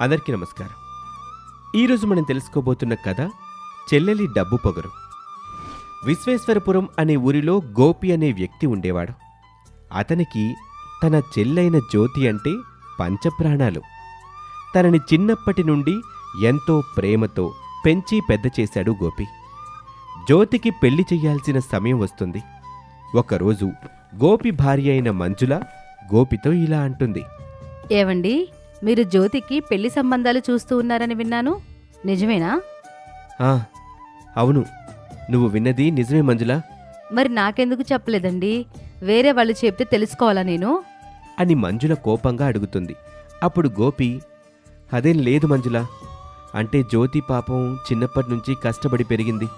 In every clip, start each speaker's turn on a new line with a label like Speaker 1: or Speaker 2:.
Speaker 1: అందరికీ నమస్కారం. ఈరోజు మనం తెలుసుకోబోతున్న కథ చెల్లెలి డబ్బు పొగరు. విశ్వేశ్వరపురం అనే ఊరిలో గోపి అనే వ్యక్తి ఉండేవాడు. అతనికి తన చెల్లైన జ్యోతి అంటే పంచప్రాణాలు. తనని చిన్నప్పటి నుండి ఎంతో ప్రేమతో పెంచి పెద్ద చేశాడు గోపి. జ్యోతికి పెళ్ళి చెయ్యాల్సిన సమయం వస్తుంది. ఒకరోజు గోపి భార్య అయిన మంజుల గోపితో ఇలా అంటుంది.
Speaker 2: ఏవండి? మీరు జ్యోతికి పెళ్ళి సంబంధాలు చూస్తూ ఉన్నారని విన్నాను. నిజమేనా?
Speaker 1: "ఆ, అవును. నువ్వు విన్నది నిజమే మంజుల.
Speaker 2: మరి నాకెందుకు చెప్పలేదండి? వేరే వాళ్ళు చెప్తే తెలుసుకోవాలా నేను?
Speaker 1: అని మంజుల కోపంగా అడుగుతుంది. అప్పుడు గోపి అదేం లేదు మంజుల. అంటే జ్యోతి పాపం చిన్నప్పటి నుంచి కష్టపడి పెరిగింది.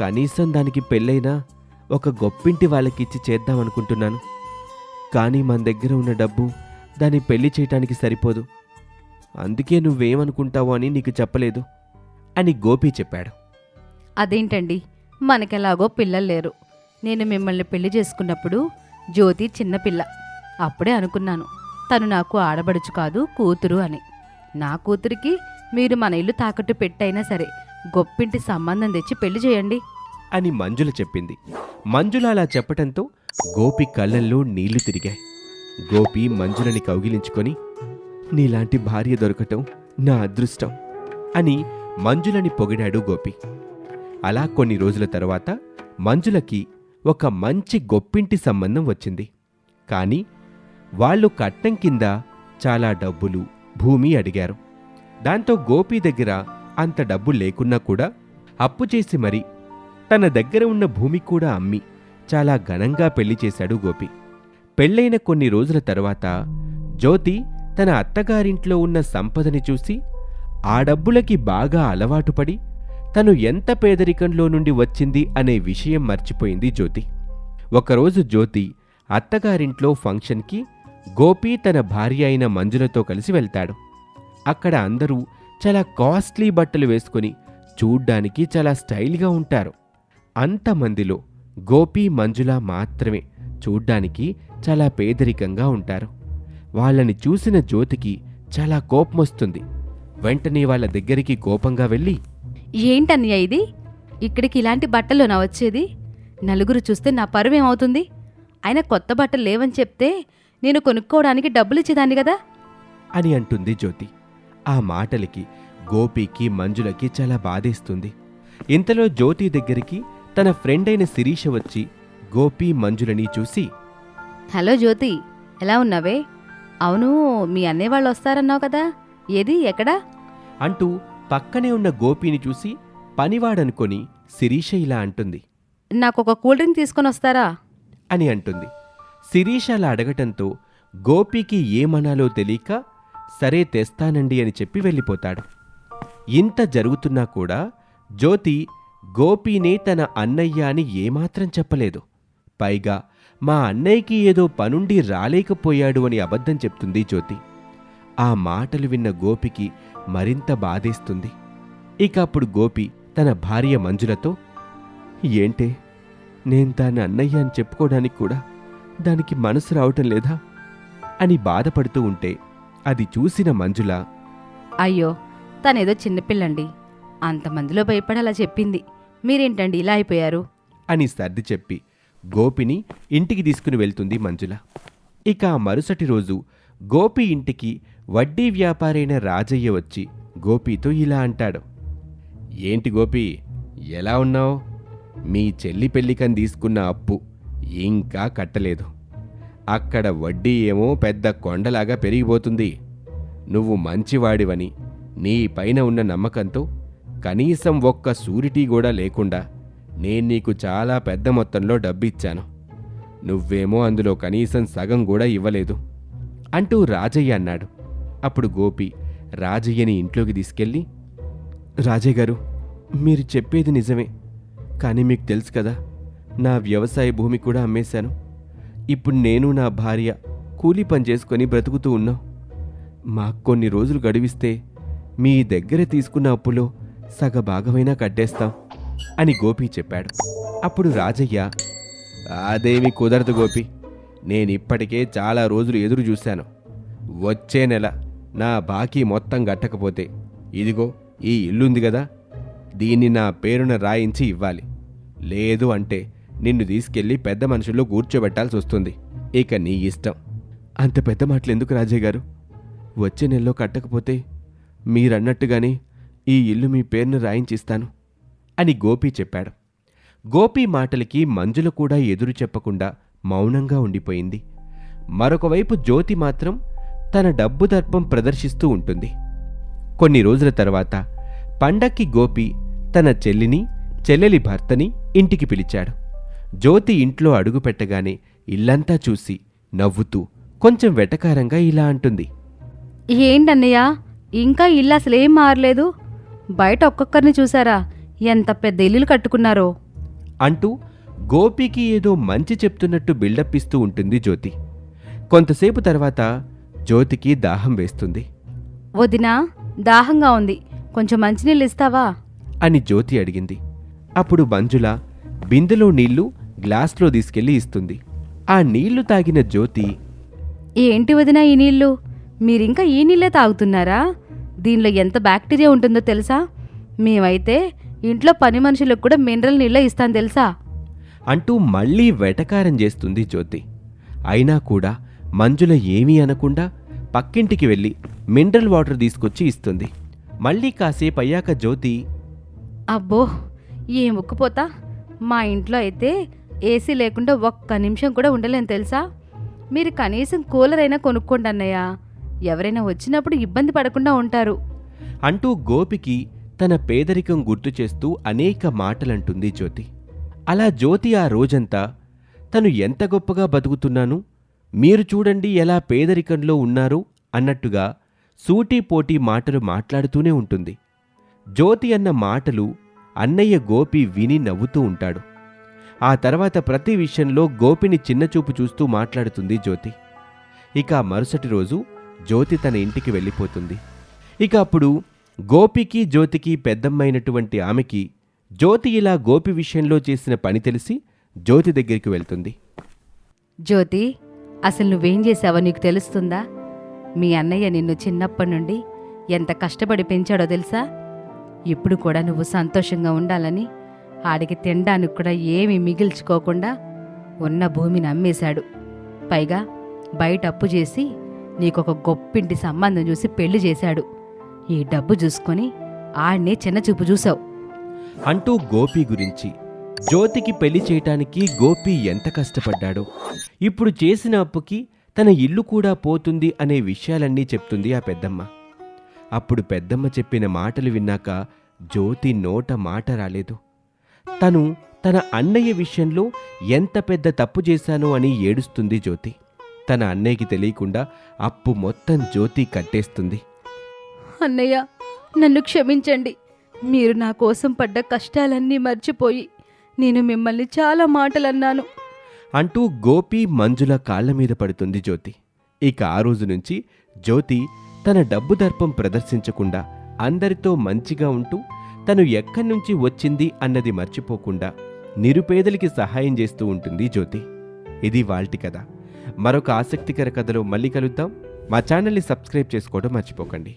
Speaker 1: కనీసం దానికి పెళ్ళైనా ఒక గొప్పింటి వాళ్ళకిచ్చి చేద్దామనుకుంటున్నాను. కానీ మన దగ్గర ఉన్న డబ్బు దాన్ని పెళ్ళి చేయటానికి సరిపోదు. అందుకే నువ్వేమనుకుంటావో అని నీకు చెప్పలేదు అని గోపి చెప్పాడు.
Speaker 2: అదేంటండి? మనకెలాగో పిల్లలు లేరు. నేను మిమ్మల్ని పెళ్ళి చేసుకున్నప్పుడు జ్యోతి చిన్నపిల్ల అప్పుడే అనుకున్నాను తను నాకు ఆడబడుచు కాదు కూతురు అని. నా కూతురికి మీరు మన ఇల్లు తాకట్టు పెట్టైనా సరే గొప్పింటి సంబంధం తెచ్చి పెళ్ళి చేయండి.
Speaker 1: అని మంజుల చెప్పింది. మంజుల అలా చెప్పటంతో గోపి కళ్ళల్లో నీళ్ళు తిరిగాయి. గోపి మంజులని కౌగిలించుకొని నీలాంటి భార్య దొరకటం నా అదృష్టం అని మంజులని పొగిడాడు గోపి. అలా కొన్ని రోజుల తర్వాత మంజులకి ఒక మంచి గొప్పింటి సంబంధం వచ్చింది. కానీ వాళ్ళు కట్నం కింద చాలా డబ్బులు భూమి అడిగారు. దాంతో గోపి దగ్గర అంత డబ్బు లేకున్నా కూడా అప్పు చేసి మరి తన దగ్గర ఉన్న భూమి కూడా అమ్మి చాలా ఘనంగా పెళ్ళి చేశాడు గోపి. పెళ్ళైన కొన్ని రోజుల తర్వాత జ్యోతి తన అత్తగారింట్లో ఉన్న సంపదని చూసి ఆ డబ్బులకి బాగా అలవాటుపడి తను ఎంత పేదరికంలో నుండి వచ్చింది అనే విషయం మర్చిపోయింది జ్యోతి. ఒకరోజు జ్యోతి అత్తగారింట్లో ఫంక్షన్కి గోపి తన భార్య అయిన మంజులతో కలిసి వెళ్తాడు. అక్కడ అందరూ చాలా కాస్ట్లీ బట్టలు వేసుకొని చూడ్డానికి చాలా స్టైల్గా ఉంటారు. అంతమందిలో గోపి మంజుల మాత్రమే చూడ్డానికి చాలా పేదరికంగా ఉంటారు. వాళ్ళని చూసిన జ్యోతికి చాలా కోపమొస్తుంది. వెంటనే వాళ్ళ దగ్గరికి కోపంగా వెళ్ళి
Speaker 2: ఏంటన్నయ్య ఇది? ఇక్కడికి ఇలాంటి బట్టలోనా వచ్చేది? నలుగురు చూస్తే నా పరువు ఏమవుతుంది ఆయన కొత్త బట్టలు లేవని చెప్తే నేను కొనుక్కోవడానికి డబ్బులు ఇచ్చేదాన్ని కదా?
Speaker 1: అని అంటుంది జ్యోతి. ఆ మాటలకి గోపికి మంజులకి చాలా బాధేస్తుంది. ఇంతలో జ్యోతి దగ్గరికి తన ఫ్రెండ్ అయిన శిరీష వచ్చి గోపి మంజులని చూసి
Speaker 2: హలో జ్యోతి ఎలా ఉన్నావే? అవును మీ అన్నయ్య వాళ్ళు వస్తారన్నావు కదా. ఏది ఎక్కడా?
Speaker 1: అంటూ పక్కనే ఉన్న గోపిని చూసి పనివాడనుకొని శిరీష ఇలా అంటుంది.
Speaker 2: నాకు ఒక కూల్ డ్రింక్ తీసుకొని వస్తారా?
Speaker 1: అని అంటుంది. శిరీష అలా అడగటంతో గోపికి ఏమనాలో తెలియక సరే తెస్తానండి అని చెప్పి వెళ్ళిపోతాడు. ఇంత జరుగుతున్నా కూడా జ్యోతి గోపీనే తన అన్నయ్య అని ఏమాత్రం చెప్పలేదు. పైగా మా అన్నయ్యకి ఏదో పనుండి రాలేకపోయాడు అని అబద్ధం చెప్తుంది జ్యోతి. ఆ మాటలు విన్న గోపికి మరింత బాధేస్తుంది. ఇక అప్పుడు గోపి తన భార్య మంజులతో ఏంటే నేను దాన్ని అన్నయ్య అని చెప్పుకోవడానికి కూడా దానికి మనసు రావటం లేదా? అని బాధపడుతూ ఉంటే అది చూసిన మంజుల
Speaker 2: అయ్యో తనేదో చిన్నపిల్లండి అంతమందిలో భయపడి అలా చెప్పింది. మీరేంటండి ఇలా అయిపోయారు?
Speaker 1: అని సర్ది చెప్పి గోపిని ఇంటికి తీసుకుని వెళ్తుంది మంజుల. ఇక మరుసటి రోజు గోపి ఇంటికి వడ్డీ వ్యాపారైన రాజయ్య వచ్చి గోపితో ఇలా అంటాడు. ఏంటి గోపి ఎలా ఉన్నావు? మీ చెల్లి పెళ్ళికని తీసుకున్న అప్పు ఇంకా కట్టలేదు. అక్కడ వడ్డీ ఏమో పెద్ద కొండలాగా పెరిగిపోతుంది. నువ్వు మంచివాడివని నీ పైన ఉన్న నమ్మకంతో కనీసం ఒక్క సూరిటీ కూడా లేకుండా నేను నీకు చాలా పెద్ద మొత్తంలో డబ్బిచ్చాను. నువ్వేమో అందులో కనీసం సగం కూడా ఇవ్వలేదు అంటూ రాజయ్య అన్నాడు. అప్పుడు గోపి రాజయ్యని ఇంట్లోకి తీసుకెళ్ళి రాజయ్య గారు మీరు చెప్పేది నిజమే. కానీ మీకు తెలుసు కదా నా వ్యవసాయ భూమి కూడా అమ్మేశాను. ఇప్పుడు నేను నా భార్య కూలీ పని చేసుకొని బ్రతుకుతూ ఉన్నాం. మాకు కొన్ని రోజులు గడివిస్తే మీ దగ్గర తీసుకున్న అప్పులో సగ భాగమైనా కట్టేస్తాం. అని గోపి చెప్పాడు. అప్పుడు రాజయ్య అదేమి కుదరదు గోపి. నేను ఇప్పటికే చాలా రోజులు ఎదురు చూశాను. వచ్చే నెల నా బాకీ మొత్తం కట్టకపోతే ఇదిగో ఈ ఇల్లుంది కదా దీన్ని నా పేరున రాయించి ఇవ్వాలి. లేదు అంటే నిన్ను తీసుకెళ్ళి పెద్ద మనుషుల్లో కూర్చోబెట్టాల్సి వస్తుంది. ఇక నీ ఇష్టం. అంత పెద్ద మాటలు ఎందుకు రాజయ్య గారు? వచ్చే నెలలో కట్టకపోతే మీరన్నట్టుగానే ఈ ఇల్లు మీ పేరును రాయించిస్తాను. అని గోపి చెప్పాడు. గోపి మాటలకి మంజుల కూడా ఎదురు చెప్పకుండా మౌనంగా ఉండిపోయింది. మరొకవైపు జ్యోతి మాత్రం తన డబ్బు దర్పం ప్రదర్శిస్తూ ఉంటుంది. కొన్ని రోజుల తర్వాత పండక్కి గోపి తన చెల్లిని చెల్లెలి భర్తని ఇంటికి పిలిచాడు. జ్యోతి ఇంట్లో అడుగుపెట్టగానే ఇల్లంతా చూసి నవ్వుతూ కొంచెం వెటకారంగా ఇలా అంటుంది.
Speaker 2: ఏంటన్నయ్య ఇంకా ఇల్లు అసలేం మారలేదు? బయట ఒక్కొక్కరిని చూసారా? ఎంత పెద్ద ఇల్లులు కట్టుకున్నారో.
Speaker 1: అంటూ గోపికి ఏదో మంచి చెప్తున్నట్టు బిల్డప్ ఇస్తూ ఉంటుంది జ్యోతి. కొంతసేపు తర్వాత జ్యోతికి దాహం వేస్తుంది.
Speaker 2: వదినా దాహంగా ఉంది. కొంచెం మంచినీళ్ళు ఇస్తావా?
Speaker 1: అని జ్యోతి అడిగింది. అప్పుడు మంజుల బిందెలో నీళ్ళు గ్లాస్లో తీసుకెళ్ళి ఇస్తుంది. ఆ నీళ్ళు తాగిన జ్యోతి
Speaker 2: ఏంటి వదినా ఈ నీళ్ళు మీరింకా ఈ నీళ్ళే తాగుతున్నారా? దీనిలో ఎంత బ్యాక్టీరియా ఉంటుందో తెలుసా? మేమైతే ఇంట్లో పని మనుషులకు కూడా మినరల్ నీళ్ళే ఇస్తాను తెలుసా?
Speaker 1: అంటూ మళ్ళీ వెటకారం చేస్తుంది జ్యోతి. అయినా కూడా మంజుల ఏమీ అనకుండా పక్కింటికి వెళ్ళి మినరల్ వాటర్ తీసుకొచ్చి ఇస్తుంది. మళ్ళీ కాసేపు అయ్యాక జ్యోతి
Speaker 2: అబ్బో ఏం ఉక్కపోతా మా ఇంట్లో అయితే ఏసీ లేకుండా ఒక్క నిమిషం కూడా ఉండలేను తెలుసా? మీరు కనీసం కూలర్ అయినా కొనుక్కోండి అన్నయ్య. ఎవరైనా వచ్చినప్పుడు ఇబ్బంది పడకుండా ఉంటారు.
Speaker 1: అంటూ గోపికి తన పేదరికం గుర్తు చేస్తూ అనేక మాటలంటుంది జ్యోతి. అలా జ్యోతి ఆ రోజంతా తను ఎంత గొప్పగా బతుకుతున్నాను? మీరు చూడండి ఎలా పేదరికంలో ఉన్నారు అన్నట్టుగా సూటీపోటీ మాటలు మాట్లాడుతూనే ఉంటుంది. జ్యోతి అన్న మాటలు అన్నయ్య గోపి విని నవ్వుతూ ఉంటాడు. ఆ తర్వాత ప్రతి విషయంలో గోపిని చిన్నచూపు చూస్తూ మాట్లాడుతుంది జ్యోతి. ఇక మరుసటి రోజు జ్యోతి తన ఇంటికి వెళ్ళిపోతుంది. ఇక అప్పుడు గోపికి జ్యోతికి పెద్దమ్మైనటువంటి ఆమెకి జ్యోతి ఇలా గోపి విషయంలో చేసిన పని తెలిసి జ్యోతి దగ్గరికి వెళ్తుంది.
Speaker 2: జ్యోతి అసలు నువ్వేం చేసావో నీకు తెలుస్తుందా? మీ అన్నయ్య నిన్ను చిన్నప్పటి నుండి ఎంత కష్టపడి పెంచాడో తెలుసా? ఇప్పుడు కూడా నువ్వు సంతోషంగా ఉండాలని ఆడికి తినడానికి కూడా ఏమీ మిగిల్చుకోకుండా ఉన్న భూమిని అమ్మేశాడు. పైగా బయట అప్పు చేసి నీకొక గొప్పింటి సంబంధం చూసి పెళ్ళి చేశాడు. ఈ డబ్బు చూసుకొని ఆడినే చిన్న చూపు చూసావు.
Speaker 1: అంటూ గోపి గురించి. జ్యోతికి పెళ్ళి చేయటానికి గోపి ఎంత కష్టపడ్డాడో. ఇప్పుడు చేసిన అప్పుకి తన ఇల్లు కూడా పోతుంది అనే విషయాలన్నీ చెప్తుంది ఆ పెద్దమ్మ. అప్పుడు పెద్దమ్మ చెప్పిన మాటలు విన్నాక జ్యోతి నోట మాట రాలేదు. తను తన అన్నయ్య విషయంలో ఎంత పెద్ద తప్పు చేశానో అని ఏడుస్తుంది జ్యోతి. తన అన్నయ్యకి తెలియకుండా అప్పు మొత్తం జ్యోతి కట్టేస్తుంది.
Speaker 2: అన్నయ్య నన్ను క్షమించండి. మీరు నా కోసం పడ్డ కష్టాలన్నీ మర్చిపోయి నేను మిమ్మల్ని చాలా మాటలు అన్నాను
Speaker 1: అంటూ గోపి మంజుల కాళ్ళ మీద పడుతుంది జ్యోతి. ఇక ఆ రోజు నుంచి జ్యోతి తన డబ్బు దర్పం ప్రదర్శించకుండా అందరితో మంచిగా ఉంటూ తను ఎక్కడి నుంచి వచ్చింది అన్నది మర్చిపోకుండా నిరుపేదలకి సహాయం చేస్తూ ఉంటుంది జ్యోతి. ఇది వాల్టి కథ. మరొక ఆసక్తికర కథలో మళ్ళీ కలుద్దాం. మా ఛానల్ని సబ్స్క్రైబ్ చేసుకోవడం మర్చిపోకండి.